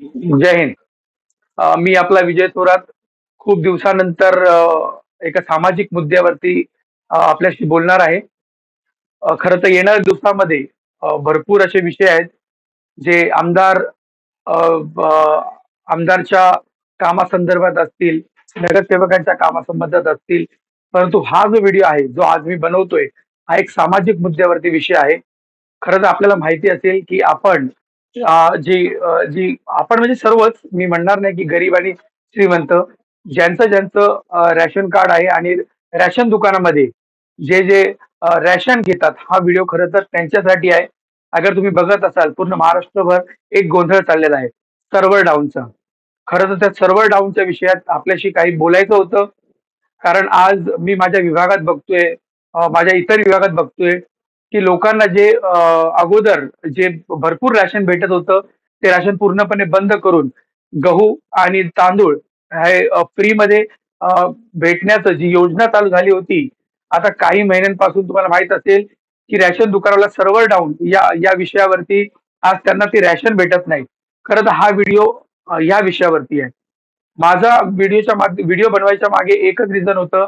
जय हिंद. मी आपला विजय थोरात. खूप दिवसानंतर एका सामाजिक मुद्द्यावरती आपल्याशी बोलणार आहे. खर तर येणाऱ्या दिवसामध्ये भरपूर असे विषय आहेत जे आमदार आमदारच्या कामासंदर्भात असतील नगरसेवकांच्या कामासंबंधात असतील परंतु हा जो व्हिडिओ आहे जो आज मी बनवतोय हा एक सामाजिक मुद्द्यावरती विषय आहे. खरं तर आपल्याला माहिती असेल की आपण अ, जी अ, जी आपण म्हणजे सर्वच मी म्हणणार नाही की गरीब आणि श्रीमंत ज्यांचं ज्यांचं अ, रेशन कार्ड आहे आणि रेशन दुकानामध्ये जे जे अ, घेतात हा व्हिडिओ खरं तर त्यांच्यासाठी आहे. अगर तुम्ही बघत असाल पूर्ण महाराष्ट्रभर एक गोंधळ चाललेला आहे सर्व्हर डाऊनचा. खरं तर त्या सर्व्हर डाऊनच्या विषयात आपल्याशी काही बोलायचं होतं. कारण आज मी माझ्या विभागात बघतोय अ, माझ्या इतर विभागात बघतोय. की लोकांना जे अगोदर जे भरपूर राशन भेटत होतं ते राशन पूर्णपणे बंद करून गहू आणि तांदूळ हे फ्रीमध्ये भेटण्याचं जी योजना चालू झाली होती आता काही महिन्यांपासून तुम्हाला माहीत असेल की रेशन दुकानाला सर्व्हर डाऊन या या विषयावरती आज त्यांना ते रॅशन भेटत नाही. खरं तर हा व्हिडिओ या विषयावरती आहे. माझा व्हिडिओच्या मागे व्हिडिओ बनवायच्या मागे एकच रिझन होतं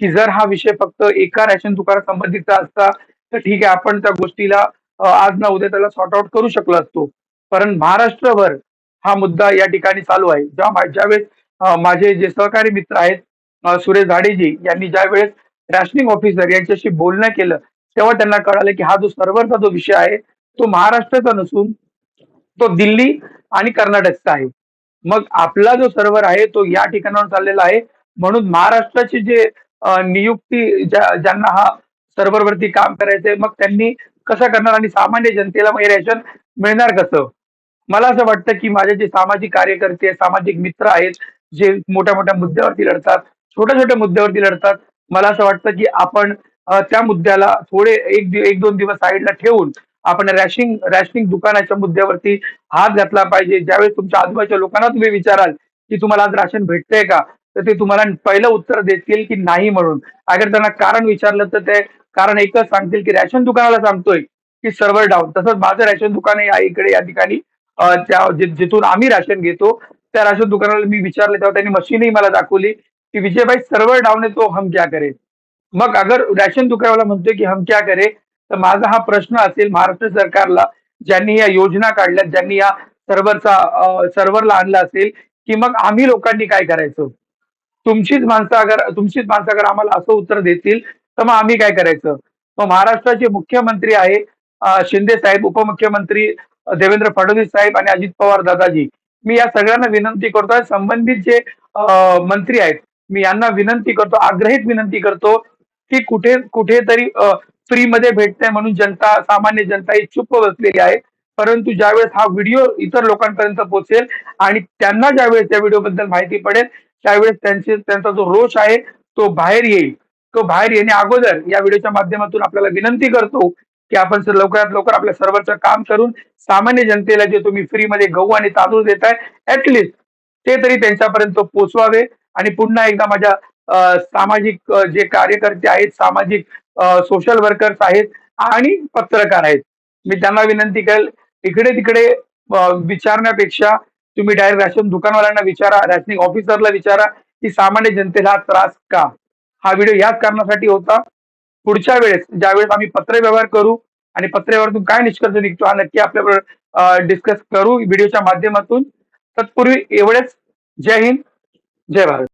की जर हा विषय फक्त एका रेशन दुकानासंबंधीचा असता तर ठीक आहे आपण त्या गोष्टीला आज ना उद्या त्याला सॉर्ट आउट करू शकलो असतो. कारण महाराष्ट्रभर हा मुद्दा या ठिकाणी चालू आहे. ज्या ज्यावेळेस माझे जे सहकारी मित्र आहेत सुरेश झाडेजी यांनी ज्यावेळेस रॅशनिंग ऑफिसर यांच्याशी बोलणं केलं तेव्हा त्यांना कळालं की हा जो सर्व्हरचा जो विषय आहे तो महाराष्ट्राचा नसून तो दिल्ली आणि कर्नाटकचा आहे. मग आपला जो सर्व्हर आहे तो या ठिकाणावर चाललेला आहे. म्हणून महाराष्ट्राची जे नियुक्ती ज्या ज्यांना हा सर्व्हरवरती काम करायचंय मग त्यांनी कसं करणार आणि सामान्य जनतेला मग हे रेशन मिळणार कसं? मला असं वाटतं की माझे जे सामाजिक कार्यकर्ते आहेत, सामाजिक मित्र आहेत जे मोठ्या मोठ्या मुद्द्यावरती लढतात छोट्या छोट्या मुद्द्यावरती लढतात मला असं वाटतं की आपण त्या मुद्द्याला थोडे एक एक दोन दिवस साईडला ठेवून आपण रॅशिंग रॅशनिंग दुकानाच्या मुद्द्यावरती हात घातला पाहिजे. ज्यावेळेस तुमच्या आजूबाजूच्या लोकांना तुम्ही विचाराल की तुम्हाला आज राशन भेटतंय का? तर ते तुम्हाला पहिलं उत्तर देतील की नाही म्हणून. अगर त्यांना कारण विचारलं तर ते कारण एकच सांगतील की रॅशन दुकानाला सांगतोय की सर्व्हर डाऊन. तसंच माझं रॅशन दुकान आहे इकडे या ठिकाणी त्या जिथून आम्ही राशन घेतो त्या राशन दुकानाला मी विचारले तेव्हा त्यांनी मशीनही मला दाखवली की विजयभाई सर्व्हर डाऊन आहे तो हम क्या करे? मग अगर रॅशन दुकानवाला म्हणतोय की हम क्या करे तर माझा हा प्रश्न असेल महाराष्ट्र सरकारला ज्यांनी या योजना काढल्या ज्यांनी या सर्व्हरचा सर्व्हरला आणला असेल की मग आम्ही लोकांनी काय करायचं? तुमचीच माणसं अगर तुमचीच माणसं अगर आम्हाला असं उत्तर देतील तर मग आम्ही काय करायचं? मग महाराष्ट्राचे मुख्यमंत्री आहे शिंदे साहेब उपमुख्यमंत्री देवेंद्र फडणवीस साहेब आणि अजित पवार दादाजी. मी या सगळ्यांना विनंती करतो संबंधित जे मंत्री आहेत मी यांना विनंती करतो आग्रहित विनंती करतो की कुठे कुठेतरी फ्रीमध्ये भेटतंय म्हणून जनता सामान्य जनता ही चुप बसलेली आहे. परंतु ज्यावेळेस हा व्हिडिओ इतर लोकांपर्यंत पोहोचेल आणि त्यांना ज्यावेळेस त्या व्हिडिओ बद्दल माहिती पडेल त्यावेळेस त्यांचे त्यांचा जो रोष आहे तो बाहेर येईल. तो बाहेर येणे अगोदर या व्हिडिओच्या माध्यमातून आपल्याला विनंती करतो की आपण लवकरात लवकर आपल्या सर्व्हरचं काम करून सामान्य जनतेला जे तुम्ही फ्रीमध्ये गहू आणि तांदूळ देताय ऍटलिस्ट ते तरी त्यांच्यापर्यंत पोहोचवावे. आणि पुन्हा एकदा माझ्या सामाजिक जे कार्यकर्ते आहेत सामाजिक सोशल वर्कर्स आहेत आणि पत्रकार आहेत. मी त्यांना विनंती करेल इकडे तिकडे विचारण्यापेक्षा तुम्ही डायरेक्ट राशन दुकानवाल्यांना विचारा रॅशनिंग ऑफिसरला विचारा की सामान्य जनतेला त्रास का? हा व्हिडिओ याच कारणासाठी होता. पुढच्या वेळेस ज्यावेळेस आम्ही पत्रव्यवहार करू आणि पत्रव्यवहारातून काय निष्कर्ष निघतो हा नक्की आपल्याबरोबर डिस्कस करू. व्हिडिओच्या माध्यमातून. तत्पूर्वी एवढेच. जय हिंद. जय भारत.